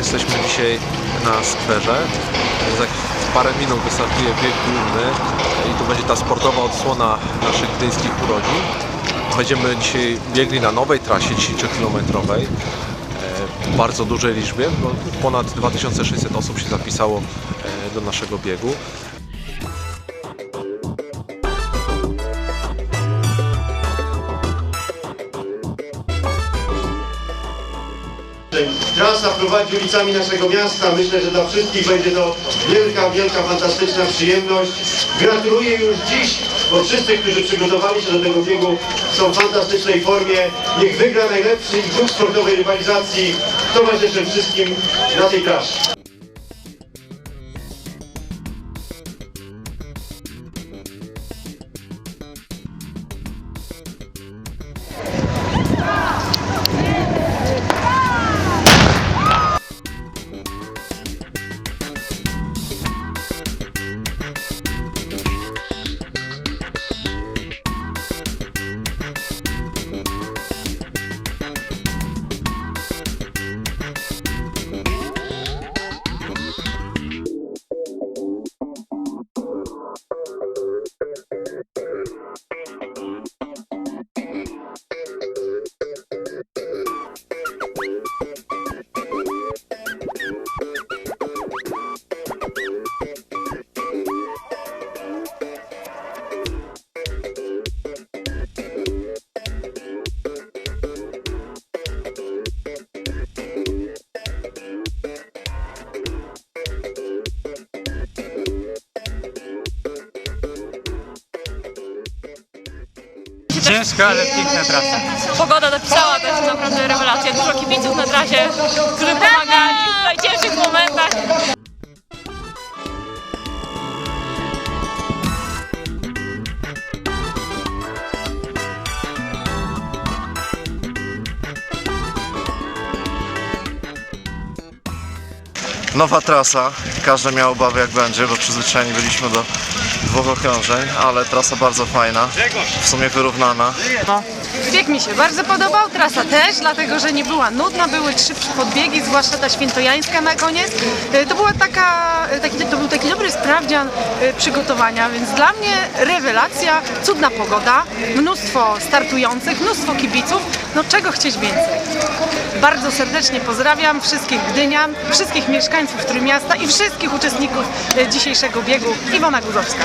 Jesteśmy dzisiaj na skwerze. Za parę minut wystartuje bieg główny i tu będzie ta sportowa odsłona naszych gdyńskich urodzin. Będziemy dzisiaj biegli na nowej trasie 10-kilometrowej w bardzo dużej liczbie, ponad 2600 osób się zapisało e, do naszego biegu. Trasa prowadzi ulicami naszego miasta. Myślę, że dla wszystkich będzie to wielka, wielka, fantastyczna przyjemność. Gratuluję już dziś, bo wszyscy, którzy przygotowali się do tego biegu są w fantastycznej formie. Niech wygra najlepszy duch sportowej rywalizacji towarzyszy wszystkim na tej trasie. Ciężka, ale piękna trasa. Pogoda dopisała też naprawdę rewelację. Dużo kibiców na trasie, którzy pomagali w najcięższych momentach. Nowa trasa, każdy miał obawy jak będzie, bo przyzwyczajeni byliśmy do dwóch okrążeń, ale trasa bardzo fajna, w sumie wyrównana. Bieg mi się bardzo podobał, trasa też, dlatego że nie była nudna, były trzy podbiegi, zwłaszcza ta świętojańska na koniec. E, To była taka, e, taki, to był taki dobry sprawdzian e, przygotowania, więc dla mnie rewelacja, cudna pogoda, mnóstwo startujących, mnóstwo kibiców, no czego chcieć więcej. Bardzo serdecznie pozdrawiam wszystkich Gdynian, wszystkich mieszkańców Trójmiasta i wszystkich uczestników dzisiejszego biegu. Iwona Guzowska.